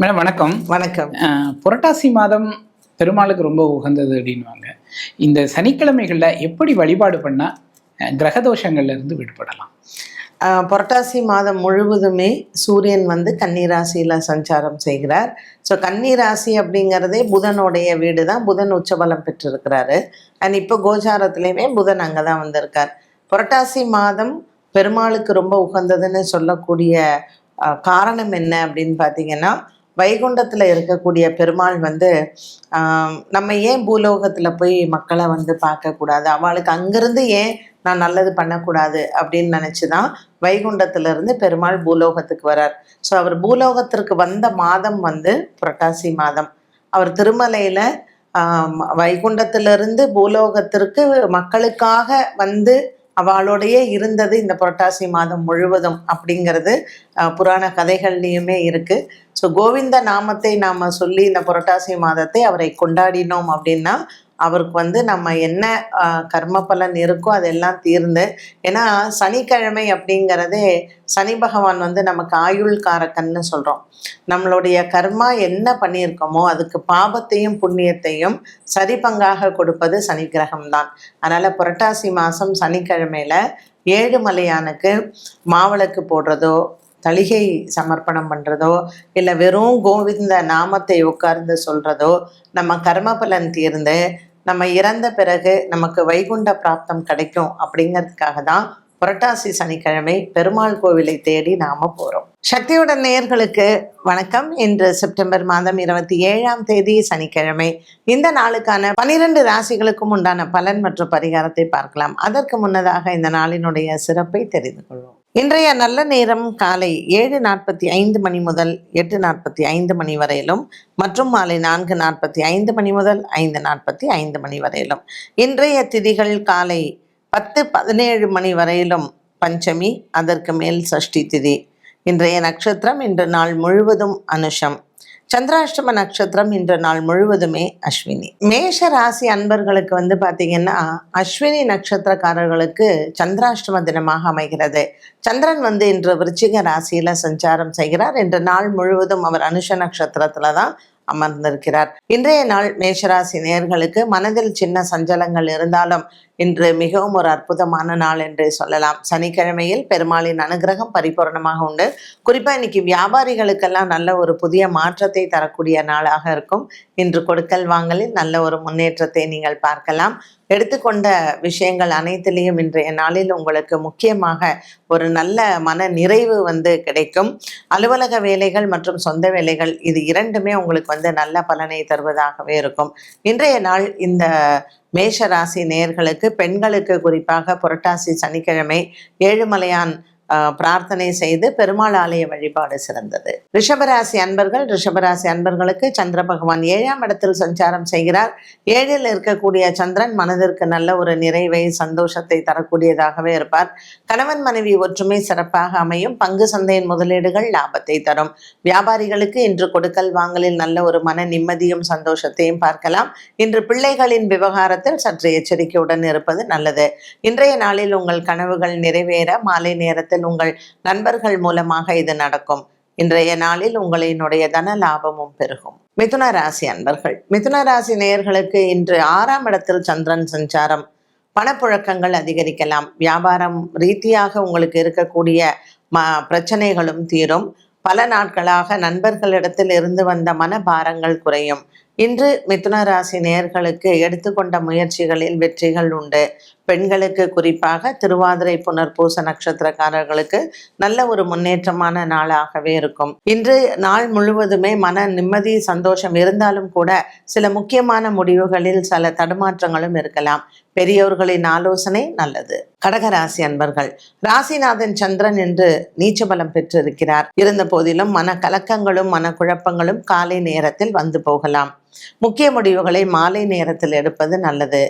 Madam வணக்கம். வணக்கம். புரட்டாசி மாதம் பெருமாளுக்கு ரொம்ப உகந்தது அப்படின்வாங்க இந்த சனிக்கிழமைகளில் எப்படி வழிபாடு பண்ணால் கிரகதோஷங்கள்ல இருந்து விடுபடலாம்? புரட்டாசி மாதம் முழுவதுமே சூரியன் வந்து கன்னிராசியில் சஞ்சாரம் செய்கிறார். ஸோ கன்னிராசி அப்படிங்கிறதே புதனுடைய வீடு தான் புதன் உச்சபலம் பெற்றிருக்கிறாரு. அண்ட் இப்போ கோச்சாரத்துலேயுமே புதன் அங்கே தான் வந்திருக்கார். புரட்டாசி மாதம் பெருமாளுக்கு ரொம்ப உகந்ததுன்னு சொல்லக்கூடிய காரணம் என்ன அப்படின்னு பார்த்தீங்கன்னா வைகுண்டத்தில் இருக்கக்கூடிய பெருமாள் வந்து நம்ம ஏன் பூலோகத்தில் போய் மக்களை வந்து பார்க்கக்கூடாது? அவளுக்கு அங்கேருந்து ஏன் நான் நல்லது பண்ணக்கூடாது அப்படின்னு நினச்சி தான் வைகுண்டத்திலிருந்து பெருமாள் பூலோகத்துக்கு வரார். ஸோ அவர் பூலோகத்திற்கு வந்த மாதம் வந்து புரட்டாசி மாதம். அவர் திருமலையில் வைகுண்டத்திலிருந்து பூலோகத்திற்கு மக்களுக்காக வந்து அவளோடையே இருந்தது இந்த புரட்டாசி மாதம் முழுவதும் அப்படிங்கிறது புராண கதைகள்லையுமே இருக்கு. ஸோ கோவிந்த நாமத்தை நாம் சொல்லி இந்த புரட்டாசி மாதத்தை அவரை கொண்டாடினோம் அப்படின்னா அவருக்கு வந்து நம்ம என்ன கர்ம பலன் இருக்கோ அதெல்லாம் தீர்ந்து ஏன்னா சனிக்கிழமை அப்படிங்கிறதே சனி பகவான் வந்து நமக்கு ஆயுள் காரக்கன்னு சொல்கிறோம் நம்மளுடைய கர்மா என்ன பண்ணியிருக்கோமோ அதுக்கு பாபத்தையும் புண்ணியத்தையும் சரி பங்காக கொடுப்பது சனி கிரகம்தான். அதனால் புரட்டாசி மாதம் சனிக்கிழமையில் ஏழுமலையானுக்கு மாவிளக்கு போடுறதோ தளிகை சமர்ப்பணம் பண்ணுறதோ இல்லை வெறும் கோவிந்த நாமத்தை உட்கார்ந்து சொல்கிறதோ நம்ம கர்ம பலன் தீர்ந்து நம்ம இறந்த பிறகு நமக்கு வைகுண்ட பிராப்தம் கிடைக்கும் அப்படிங்கிறதுக்காக தான் புரட்டாசி சனிக்கிழமை பெருமாள் கோவிலை தேடி நாம போகிறோம் சக்தியுடன் நேயர்களுக்கு வணக்கம். இன்று செப்டம்பர் மாதம் இருபத்தி ஏழாம் தேதி சனிக்கிழமை. இந்த நாளுக்கான பனிரெண்டு ராசிகளுக்கும் உண்டான பலன் மற்றும் பரிகாரத்தை பார்க்கலாம். அதற்கு முன்னதாக இந்த நாளினுடைய சிறப்பை தெரிந்து கொள்வோம். இன்றைய நல்ல நேரம் காலை ஏழு நாற்பத்தி ஐந்து மணி முதல் எட்டு நாற்பத்தி ஐந்து மணி வரையிலும் மற்றும் மாலை நான்கு நாற்பத்தி ஐந்து மணி முதல் ஐந்து நாற்பத்தி ஐந்து மணி வரையிலும். இன்றைய திதிகள் காலை பத்து பதினேழு மணி வரையிலும் பஞ்சமி அதற்கு மேல் சஷ்டி திதி. இன்றைய நட்சத்திரம் இன்று நாள் முழுவதும் அனுஷம். சந்திராஷ்டம நட்சத்திரம் இன்று நாள் முழுவதுமே அஸ்வினி. மேஷ ராசி அன்பர்களுக்கு வந்து பார்த்தீங்கன்னா அஸ்வினி நட்சத்திரக்காரர்களுக்கு சந்திராஷ்டம தினமாக அமைகிறது. சந்திரன் வந்து இன்று விருச்சிக ராசியில சஞ்சாரம் செய்கிறார். இன்று நாள் முழுவதும் அவர் அனுஷ நட்சத்திரத்துல தான் அமர்ந்திருக்கிறார். இன்றைய நாள் மேஷராசி நேர்களுக்கு மனதில் சின்ன சஞ்சலங்கள் இருந்தாலும் இன்று மிகவும் ஒரு அற்புதமான நாள் என்று சொல்லலாம். சனிக்கிழமையில் பெருமாளின் அனுகிரகம் பரிபூரணமாக உண்டு. குறிப்பாக இன்னைக்கு வியாபாரிகளுக்கெல்லாம் நல்ல ஒரு புதிய மாற்றத்தை தரக்கூடிய நாளாக இருக்கும். இன்று கொடுக்கல் வாங்கலில் நல்ல ஒரு முன்னேற்றத்தை நீங்கள் பார்க்கலாம். எடுத்துக்கொண்ட விஷயங்கள் அனைத்திலையும் இன்றைய நாளில் உங்களுக்கு முக்கியமாக ஒரு நல்ல மன நிறைவு வந்து கிடைக்கும். அலுவலக வேலைகள் மற்றும் சொந்த வேலைகள் இது இரண்டுமே உங்களுக்கு வந்து நல்ல பலனை தருவதாகவே இருக்கும். இன்றைய நாள் இந்த மேஷ ராசி நேயர்களுக்கு பெண்களுக்கு குறிப்பாக புரட்டாசி சனிக்கிழமை ஏழுமலையான் பிரார்த்தனை செய்து பெருமாள் ஆலய வழிபாடு சிறந்தது. ரிஷபராசி அன்பர்கள் ரிஷபராசி அன்பர்களுக்கு சந்திர பகவான் ஏழாம் இடத்தில் சஞ்சாரம் செய்கிறார். ஏழில் இருக்கக்கூடிய சந்திரன் மனதிற்கு நல்ல ஒரு நிறைவை சந்தோஷத்தை தரக்கூடியதாகவே இருப்பார். கணவன் மனைவி ஒற்றுமை சிறப்பாக அமையும். பங்கு சந்தையின் முதலீடுகள் லாபத்தை தரும். வியாபாரிகளுக்கு இன்று கொடுக்கல் வாங்கலில் நல்ல ஒரு மன நிம்மதியும் சந்தோஷத்தையும் பார்க்கலாம். இன்று பிள்ளைகளின் விவகாரத்தில் சற்று எச்சரிக்கையுடன் இருப்பது நல்லது. இன்றைய நாளில் உங்கள் கனவுகள் நிறைவேற மாலை நேரத்தில் உங்கள் நண்பர்கள் மூலமாக இது நடக்கும். இன்றைய நாளில் உங்களினுடைய தன லாபமும் பெருகும். மிதுன ராசி அன்பர்கள் மிதுன ராசி நேயர்களுக்கு இன்று ஆறாம் இடத்தில் சந்திரன் சஞ்சாரம். பணப்புழக்கங்கள் அதிகரிக்கலாம். வியாபாரம் ரீதியாக உங்களுக்கு இருக்கக்கூடிய ம பிரச்சனைகளும் தீரும். பல நாட்களாக நண்பர்களிடத்தில் இருந்து வந்த மனபாரங்கள் குறையும். இன்று மிதுன ராசி நேயர்களுக்கு எடுத்துக்கொண்ட முயற்சிகளில் வெற்றிகள் உண்டு. பெண்களுக்கு குறிப்பாக திருவாதிரை புனர்பூச நட்சத்திரக்காரர்களுக்கு நல்ல ஒரு முன்னேற்றமான நாளாகவே இருக்கும். இன்று நாள் முழுவதுமே மன நிம்மதி சந்தோஷம் இருந்தாலும் கூட சில முக்கியமான முடிவுகளில் சில தடுமாற்றங்களும் இருக்கலாம். பெரியவர்களின் ஆலோசனை நல்லது. கடகராசி அன்பர்கள் ராசிநாதன் சந்திரன் என்று நீச்சபலம் பெற்றிருக்கிறார். இருந்த போதிலும் மன கலக்கங்களும் மனக்குழப்பங்களும் காலை நேரத்தில் வந்து போகலாம். முக்கிய முடிவுகளை மாலை நேரத்தில் எடுப்பது நல்லது.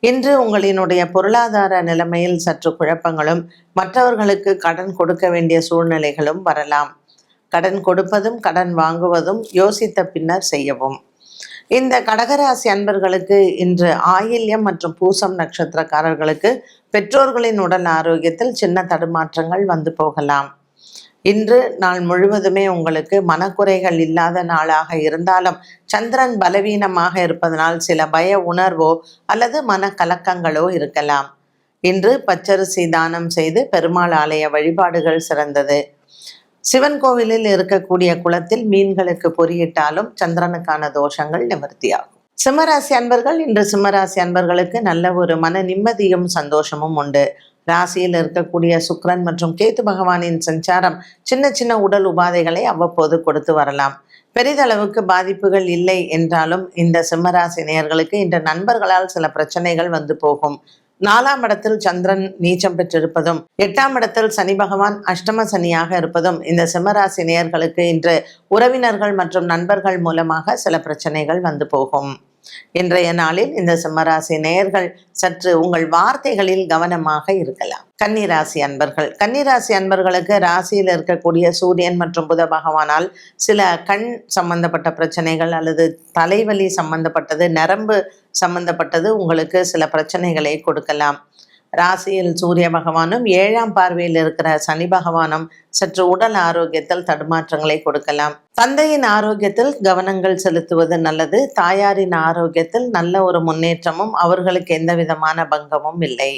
இன்று உங்களினுடைய பொருள் பொருளாதார நிலைமையில் சற்று குழப்பங்களும் மற்றவர்களுக்கு கடன் கொடுக்க வேண்டிய சூழ்நிலைகளும் வரலாம். கடன் கொடுப்பதும் கடன் வாங்குவதும் யோசித்த பின்னர் செய்யவும். இந்த கடகராசி அன்பர்களுக்கு இன்று ஆயில்யம் மற்றும் பூசம் நட்சத்திரக்காரர்களுக்கு பெற்றோர்களின் உடல் ஆரோக்கியத்தில் சின்ன தடுமாற்றங்கள் வந்து போகலாம். இன்று நாள் முழுவதுமே உங்களுக்கு மனக்குறைகள் இல்லாத நாளாக இருந்தாலும் சந்திரன் பலவீனமாக இருப்பதனால் சில பய உணர்வோ அல்லது மனக்கலக்கங்களோ இருக்கலாம். இன்று பச்சரிசி தானம் செய்து பெருமாள் ஆலய வழிபாடுகள் சிறந்தது. சிவன் கோவிலில் இருக்கக்கூடிய குளத்தில் மீன்களுக்கு பொறியிட்டாலும் சந்திரனுக்கான தோஷங்கள் நிவர்த்தியாகும். சிம்மராசி அன்பர்கள் இன்று சிம்மராசி அன்பர்களுக்கு நல்ல ஒரு மன நிம்மதியும் சந்தோஷமும் உண்டு. ராசியில் இருக்கக்கூடிய சுக்ரன் மற்றும் கேத்து பகவானின் சஞ்சாரம் சின்ன சின்ன உடல் உபாதைகளை அவ்வப்போது கொடுத்து வரலாம். பெரிதளவுக்கு பாதிப்புகள் இல்லை என்றாலும் இந்த சிம்மராசி நேயர்களுக்கு இன்று நண்பர்களால் சில பிரச்சனைகள் வந்து போகும். நாலாம் இடத்தில் சந்திரன் நீச்சம் பெற்றிருப்பதும் எட்டாம் இடத்தில் சனி பகவான் அஷ்டம சனியாக இருப்பதும் இந்த சிம்மராசி நேயர்களுக்கு இன்று உறவினர்கள் மற்றும் நண்பர்கள் மூலமாக சில பிரச்சனைகள் வந்து போகும். இன்றைய நாளில் இந்த சிம்மராசி நேயர்கள் சற்று உங்கள் வார்த்தைகளில் கவனமாக இருக்கலாம். கன்னிராசி அன்பர்கள். கன்னிராசி அன்பர்களுக்கு ராசியில் இருக்கக்கூடிய சூரியன் மற்றும் புத பகவானால் சில கண் சம்பந்தப்பட்ட பிரச்சனைகள் அல்லது தலைவலி சம்பந்தப்பட்டது நரம்பு சம்பந்தப்பட்டது உங்களுக்கு சில பிரச்சனைகளை கொடுக்கலாம். ராசியில் சூரிய பகவானும் ஏழாம் பார்வையில் இருக்கிற சனி பகவானும் சற்று உடல் ஆரோக்கியத்தில் தடுமாற்றங்களை கொடுக்கலாம். தந்தையின் ஆரோக்கியத்தில் கவனங்கள் செலுத்துவது நல்லது. தாயாரின் ஆரோக்கியத்தில் நல்ல ஒரு முன்னேற்றமும் அவர்களுக்கு எந்த விதமான பங்கமும் இல்லை.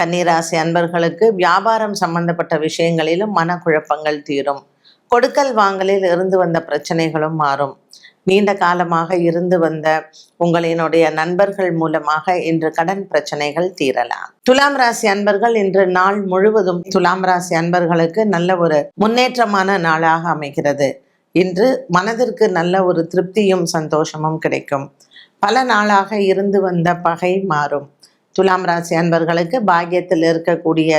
கன்னிராசி அன்பர்களுக்கு வியாபாரம் சம்பந்தப்பட்ட விஷயங்களிலும் மனக்குழப்பங்கள் தீரும். கொடுக்கல் வாங்கலில் இருந்து வந்த பிரச்சனைகளும் மாறும். நீண்ட காலமாக இருந்து வந்த உங்களினுடைய நண்பர்கள் மூலமாக இன்று கடன் பிரச்சனைகள் தீரலாம். துலாம் ராசி அன்பர்கள் இன்று நாள் முழுவதும் துலாம் ராசி அன்பர்களுக்கு நல்ல ஒரு முன்னேற்றமான நாளாக அமைகிறது. இன்று மனதிற்கு நல்ல ஒரு திருப்தியும் சந்தோஷமும் கிடைக்கும். பல நாளாக இருந்து வந்த பகை மாறும். துலாம் ராசி அன்பர்களுக்கு பாக்கியத்தில் இருக்கக்கூடிய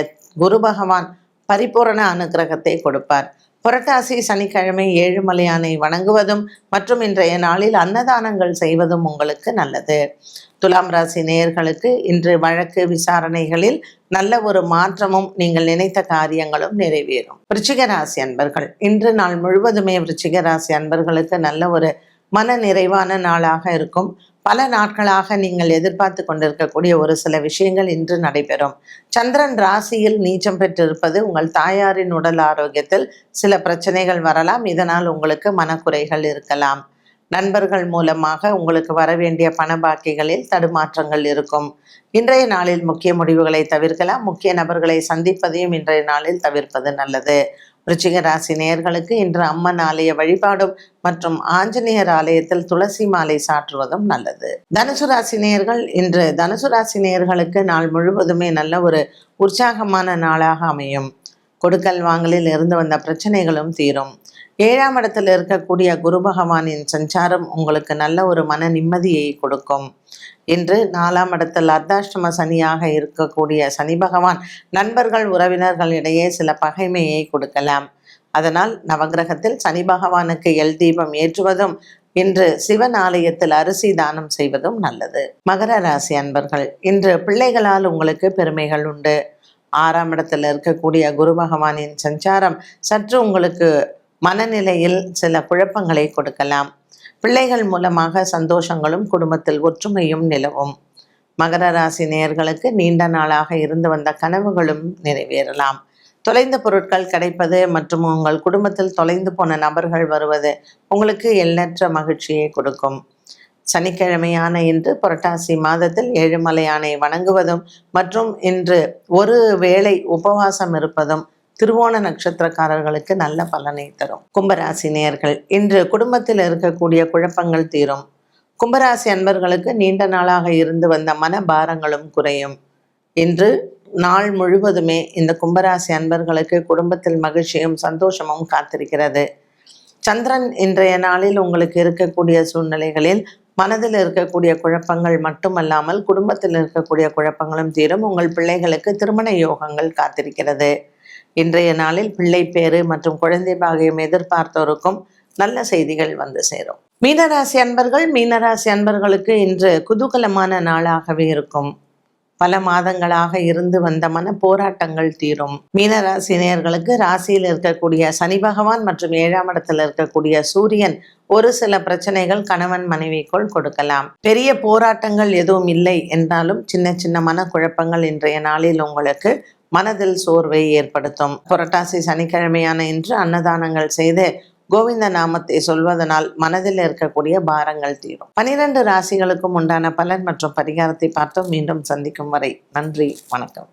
குரு பகவான் பரிபூரண அனுக்கிரகத்தை கொடுப்பார். புரட்டாசி சனிக்கிழமை ஏழுமலையானை வணங்குவதும் மற்றும் இன்றைய நாளில் அன்னதானங்கள் செய்வதும் உங்களுக்கு நல்லது. துலாம் ராசி நேயர்களுக்கு இன்று வழக்கு விசாரணைகளில் நல்ல ஒரு மாற்றமும் நீங்கள் நினைத்த காரியங்களும் நிறைவேறும். விருச்சிக ராசி அன்பர்கள் இன்று நாள் முழுவதுமே விருச்சிக ராசி அன்பர்களுக்கு நல்ல ஒரு மன நிறைவான நாளாக இருக்கும். பல நாட்களாக நீங்கள் எதிர்பார்த்து கொண்டிருக்கக்கூடிய ஒரு சில விஷயங்கள் இன்று நடைபெறும். சந்திரன் ராசியில் நீச்சம் பெற்றிருப்பது உங்கள் தாயாரின் உடல் ஆரோக்கியத்தில் சில பிரச்சனைகள் வரலாம். இதனால் உங்களுக்கு மனக்குறைகள் இருக்கலாம். நண்பர்கள் மூலமாக உங்களுக்கு வர வேண்டிய பண பாக்கிகளில் தடுமாற்றங்கள் இருக்கும். இன்றைய நாளில் முக்கிய முடிவுகளை தவிர்க்கலாம். முக்கிய நபர்களை சந்திப்பதையும் இன்றைய நாளில் தவிர்ப்பது நல்லது. விருச்சிக ராசி நேயர்களுக்கு இன்று அம்மன் ஆலய வழிபாடும் மற்றும் ஆஞ்சநேயர் ஆலயத்தில் துளசி மாலை சாற்றுவதும் நல்லது. தனுசு ராசி நேயர்கள் இன்று தனுசு ராசி நேயர்களுக்கு நாள் முழுவதுமே நல்ல ஒரு உற்சாகமான நாளாக அமையும். கொடுக்கல் வாங்கலில் இருந்து வந்த பிரச்சனைகளும் தீரும். ஏழாம் இடத்தில் இருக்கக்கூடிய குரு பகவானின் சஞ்சாரம் உங்களுக்கு நல்ல ஒரு மன நிம்மதியை கொடுக்கும். இன்று நாலாம் இடத்தில் அர்த்தாஷ்டம சனியாக இருக்கக்கூடிய சனி பகவான் நண்பர்கள் உறவினர்களிடையே சில பகைமையை கொடுக்கலாம். அதனால் நவகிரகத்தில் சனி பகவானுக்கு எல் தீபம் ஏற்றுவதும் இன்று சிவன் ஆலயத்தில் அரிசி தானம் செய்வதும் நல்லது. மகர ராசி அன்பர்கள் இன்று பிள்ளைகளால் உங்களுக்கு பெருமைகள் உண்டு. ஆறாம் இடத்தில் இருக்கக்கூடிய குரு பகவானின் சஞ்சாரம் சற்று உங்களுக்கு மனநிலையில் சில குழப்பங்களை கொடுக்கலாம். பிள்ளைகள் மூலமாக சந்தோஷங்களும் குடும்பத்தில் ஒற்றுமையும் நிலவும். மகர ராசி நேயர்களுக்கு நீண்ட நாளாக இருந்து வந்த கனவுகளும் நிறைவேறலாம். தொலைந்த பொருட்கள் கிடைப்பது மற்றும் உங்கள் குடும்பத்தில் தொலைந்து போன நபர்கள் வருவது உங்களுக்கு எண்ணற்ற மகிழ்ச்சியை கொடுக்கும். சனிக்கிழமையான இன்று புரட்டாசி மாதத்தில் ஏழுமலையானை வணங்குவதும் மற்றும் இன்று ஒரு வேளை உபவாசம் இருப்பதும் திருவோண நட்சத்திரக்காரர்களுக்கு நல்ல பலனை தரும். கும்பராசி நேயர்கள் இன்று குடும்பத்தில் இருக்கக்கூடிய குழப்பங்கள் தீரும். கும்பராசி அன்பர்களுக்கு நீண்ட நாளாக இருந்து வந்த மன பாரங்களும் குறையும். இன்று நாள் முழுவதுமே இந்த கும்பராசி அன்பர்களுக்கு குடும்பத்தில் மகிழ்ச்சியும் சந்தோஷமும் காத்திருக்கிறது. சந்திரன் இன்றைய நாளில் உங்களுக்கு இருக்கக்கூடிய சூழ்நிலைகளில் மனதில் இருக்கக்கூடிய குழப்பங்கள் மட்டுமல்லாமல் குடும்பத்தில் இருக்கக்கூடிய குழப்பங்களும் தீரும். உங்கள் பிள்ளைகளுக்கு திருமண யோகங்கள் காத்திருக்கிறது. இன்றைய நாளில் பிள்ளை பேறு மற்றும் குழந்தை பாகியம் எதிர்பார்த்தோருக்கும் நல்ல செய்திகள் வந்து சேரும். மீனராசி அன்பர்கள் மீனராசி அன்பர்களுக்கு இன்று குதூகலமான நாளாகவே இருக்கும். பல மாதங்களாக இருந்து வந்த மன போராட்டங்கள் தீரும் மீனராசினியர்களுக்கு ராசியில் இருக்கக்கூடிய சனி பகவான் மற்றும் ஏழாம் இடத்தில் இருக்கக்கூடிய சூரியன் ஒரு சில பிரச்சனைகள் கணவன் மனைவிக்குள் கொடுக்கலாம். பெரிய போராட்டங்கள் எதுவும் இல்லை என்றாலும் சின்ன சின்ன மன குழப்பங்கள் இன்றைய நாளில் உங்களுக்கு மனதில் சோர்வை ஏற்படுத்தும். புரட்டாசி சனிக்கிழமையான இன்று அன்னதானங்கள் செய்து கோவிந்த நாமத்தை சொல்வதனால் மனதில் இருக்கக்கூடிய பாரங்கள் தீரும். பனிரெண்டு ராசிகளுக்கும் உண்டான பலன் மற்றும் பரிகாரத்தை பார்த்தோம். மீண்டும் சந்திக்கும் வரை நன்றி வணக்கம்.